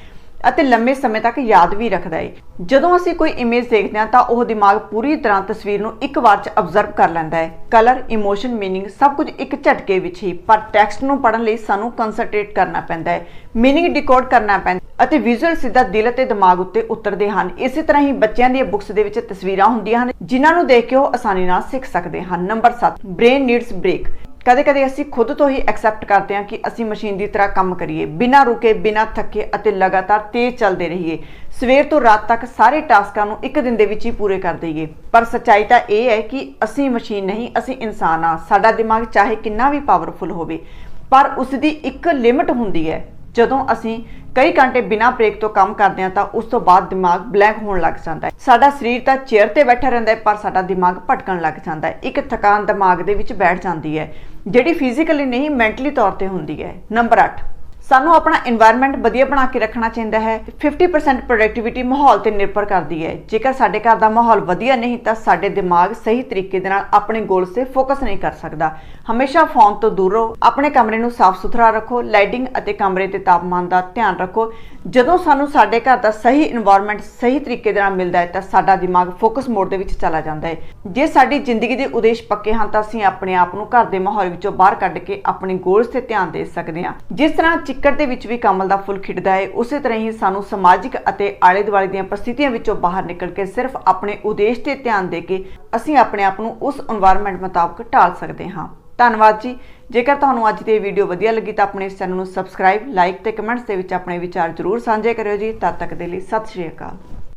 ਅਤੇ ਲੰਮੇ ਸਮੇਂ ਤੱਕ ਯਾਦ ਵੀ ਰੱਖਦਾ ਹੈ ਜਦੋਂ ਅਸੀਂ ਕੋਈ ਇਮੇਜ ਦੇਖਦੇ ਹਾਂ, ਤਾਂ ਉਹ ਦਿਮਾਗ ਪੂਰੀ ਤਰ੍ਹਾਂ ਤਸਵੀਰ ਨੂੰ ਇੱਕ ਵਾਰ 'ਚ ਅਬਜ਼ਰਵ ਕਰ ਲੈਂਦਾ ਹੈ ਕਲਰ ਇਮੋਸ਼ਨ ਮੀਨਿੰਗ ਸਭ ਕੁਝ ਇੱਕ ਝਟਕੇ ਵਿੱਚ ਹੀ, ਪਰ ਟੈਕਸਟ ਨੂੰ ਪੜ੍ਹਨ ਲਈ ਸਾਨੂੰ ਕਨਸੈਂਟਰੇਟ ਕਰਨਾ ਪੈਂਦਾ ਹੈ ਮੀਨਿੰਗ ਡਿਕੋਡ ਕਰਨਾ ਪੈਂਦਾ ਅਤੇ ਵਿਜ਼ੂਅਲ ਸਿੱਧਾ ਦਿਲ ਅਤੇ ਦਿਮਾਗ ਉੱਤੇ ਉਤਰਦੇ ਹਨ। ਇਸੇ ਤਰ੍ਹਾਂ ਹੀ ਬੱਚਿਆਂ ਦੀਆਂ ਬੁੱਕਸ ਦੇ ਵਿੱਚ ਤਸਵੀਰਾਂ ਹੁੰਦੀਆਂ ਹਨ, ਜਿਨ੍ਹਾਂ ਨੂੰ ਦੇਖ ਕੇ ਉਹ ਆਸਾਨੀ ਨਾਲ ਸਿੱਖ ਸਕਦੇ ਹਨ। ਨੰਬਰ 7 ਬ੍ਰੇਨ ਨੀਡਸ ਬ੍ਰੇਕ ਕਦੇ-ਕਦੇ ਅਸੀਂ ਖੁਦ ਤੋਂ ਹੀ ਐਕਸੈਪਟ ਕਰਦੇ ਹਾਂ ਕਿ ਅਸੀਂ ਮਸ਼ੀਨ ਦੀ ਤਰ੍ਹਾਂ ਕੰਮ ਕਰੀਏ, ਬਿਨਾਂ ਰੁਕੇ, ਬਿਨਾਂ ਥੱਕੇ ਅਤੇ ਲਗਾਤਾਰ ਤੇਜ਼ ਚੱਲਦੇ ਰਹੀਏ। ਸਵੇਰ ਤੋਂ ਰਾਤ ਤੱਕ ਸਾਰੇ ਟਾਸਕਾਂ ਨੂੰ ਇੱਕ ਦਿਨ ਦੇ ਵਿੱਚ ਹੀ ਪੂਰੇ ਕਰ ਦਈਏ। ਪਰ ਸੱਚਾਈ ਤਾਂ ਇਹ ਹੈ ਕਿ ਅਸੀਂ ਮਸ਼ੀਨ ਨਹੀਂ, ਅਸੀਂ ਇਨਸਾਨ ਆ ਸਾਡਾ ਦਿਮਾਗ ਚਾਹੇ ਕਿੰਨਾ ਵੀ ਪਾਵਰਫੁਲ ਹੋਵੇ, ਪਰ ਉਸ ਦੀ ਇੱਕ ਲਿਮਟ ਹੁੰਦੀ ਹੈ ਜਦੋਂ ਅਸੀਂ ਕਈ ਘੰਟੇ ਬਿਨਾਂ ਬ੍ਰੇਕ ਤੋਂ ਕੰਮ ਕਰਦੇ ਹਾਂ ਤਾਂ ਉਸ ਤੋਂ ਬਾਅਦ ਦਿਮਾਗ ਬਲੈਕ ਹੋਣ ਲੱਗ ਜਾਂਦਾ ਹੈ। ਸਾਡਾ ਸਰੀਰ ਤਾਂ ਚੇਅਰ ਤੇ ਬੈਠਾ ਰਹਿੰਦਾ ਹੈ, ਪਰ ਸਾਡਾ ਦਿਮਾਗ ਭਟਕਣ ਲੱਗ ਜਾਂਦਾ ਹੈ। ਇੱਕ ਥਕਾਨ ਦਿਮਾਗ ਦੇ ਵਿੱਚ ਬੈਠ ਜਾਂਦੀ ਹੈ, ਜਿਹੜੀ ਫਿਜ਼ੀਕਲੀ ਨਹੀਂ ਮੈਂਟਲੀ ਤੌਰ ਤੇ ਹੁੰਦੀ ਹੈ। ਨੰਬਰ 8 ਸਾਨੂੰ ਆਪਣਾ এনवायरमेंट ਵਧੀਆ ਬਣਾ ਕੇ ਰੱਖਣਾ ਚਾਹੀਦਾ ਹੈ। 50% ਪ੍ਰੋਡਕਟੀਵਿਟੀ ਮਾਹੌਲ ਤੇ ਨਿਰਭਰ ਕਰਦੀ ਹੈ। ਜੇਕਰ ਸਾਡੇ ਘਰ ਦਾ ਮਾਹੌਲ ਵਧੀਆ ਨਹੀਂ, ਤਾਂ ਸਾਡੇ ਦਿਮਾਗ ਸਹੀ ਤਰੀਕੇ ਦੇ ਨਾਲ ਆਪਣੇ ਗੋਲ 'ਤੇ ਫੋਕਸ ਨਹੀਂ ਕਰ ਸਕਦਾ। ਹਮੇਸ਼ਾ ਫੋਨ ਤੋਂ ਦੂਰ ਰਹੋ, ਆਪਣੇ ਕਮਰੇ ਨੂੰ ਸਾਫ਼ ਸੁਥਰਾ ਰੱਖੋ, ਲਾਈਟਿੰਗ ਅਤੇ ਕਮਰੇ ਦੇ ਤਾਪਮਾਨ ਦਾ ਧਿਆਨ ਰੱਖੋ। ਜਦੋਂ ਸਾਨੂੰ ਸਾਡੇ ਘਰ ਦਾ ਸਹੀ এনवायरमेंट ਸਹੀ ਤਰੀਕੇ ਦੇ ਨਾਲ ਮਿਲਦਾ ਹੈ, ਤਾਂ ਸਾਡਾ ਦਿਮਾਗ ਫੋਕਸ ਮੋਡ ਦੇ ਵਿੱਚ ਚਲਾ ਜਾਂਦਾ ਹੈ। ਜੇ ਸਾਡੀ ਜ਼ਿੰਦਗੀ ਦੇ ਉਦੇਸ਼ ਪੱਕੇ ਹਨ, ਤਾਂ ਅਸੀਂ ਆਪਣੇ ਆਪ ਨੂੰ ਘਰ ਦੇ ਮਾਹੌਲ ਵਿੱਚੋਂ ਬਾਹਰ ਕੱਢ ਕੇ ਆਪਣੇ ਗੋਲਸ ਤੇ ਧਿਆਨ ਦੇ ਸਕਦੇ ਹਾਂ। ਜਿਸ ਤਰ੍ਹਾਂ ਚਿੱਕੜ ਦੇ ਵਿੱਚ ਵੀ ਕਮਲ ਦਾ ਫੁੱਲ ਖਿੜਦਾ ਹੈ, ਉਸੇ ਤਰ੍ਹਾਂ ਹੀ ਸਾਨੂੰ ਸਮਾਜਿਕ ਅਤੇ ਆਲੇ ਦੁਆਲੇ ਦੀਆਂ ਪ੍ਰਸਥਿਤੀਆਂ ਵਿੱਚੋਂ ਬਾਹਰ ਨਿਕਲ ਕੇ ਸਿਰਫ ਆਪਣੇ ਉਦੇਸ਼ ਤੇ ਧਿਆਨ ਦੇ ਕੇ ਅਸੀਂ ਆਪਣੇ ਆਪ ਨੂੰ ਉਸ এনवायरमेंट ਮੁਤਾਬਕ ਢਾਲ ਸਕਦੇ ਹਾਂ। ਧੰਨਵਾਦ ਜੀ। ਜੇਕਰ ਤੁਹਾਨੂੰ ਅੱਜ ਦੀ ਇਹ ਵੀਡੀਓ ਵਧੀਆ ਲੱਗੀ ਤਾਂ ਆਪਣੇ ਇਸ ਚੈਨਲ ਨੂੰ ਸਬਸਕ੍ਰਾਈਬ ਲਾਈਕ ਤੇ ਕਮੈਂਟਸ ਦੇ ਵਿੱਚ ਆਪਣੇ ਵਿਚਾਰ ਜ਼ਰੂਰ ਸਾਂਝੇ ਕਰਿਓ ਜੀ। ਤਦ ਤੱਕ ਦੇ ਲਈ ਸਤਿ ਸ਼੍ਰੀ ਅਕਾਲ।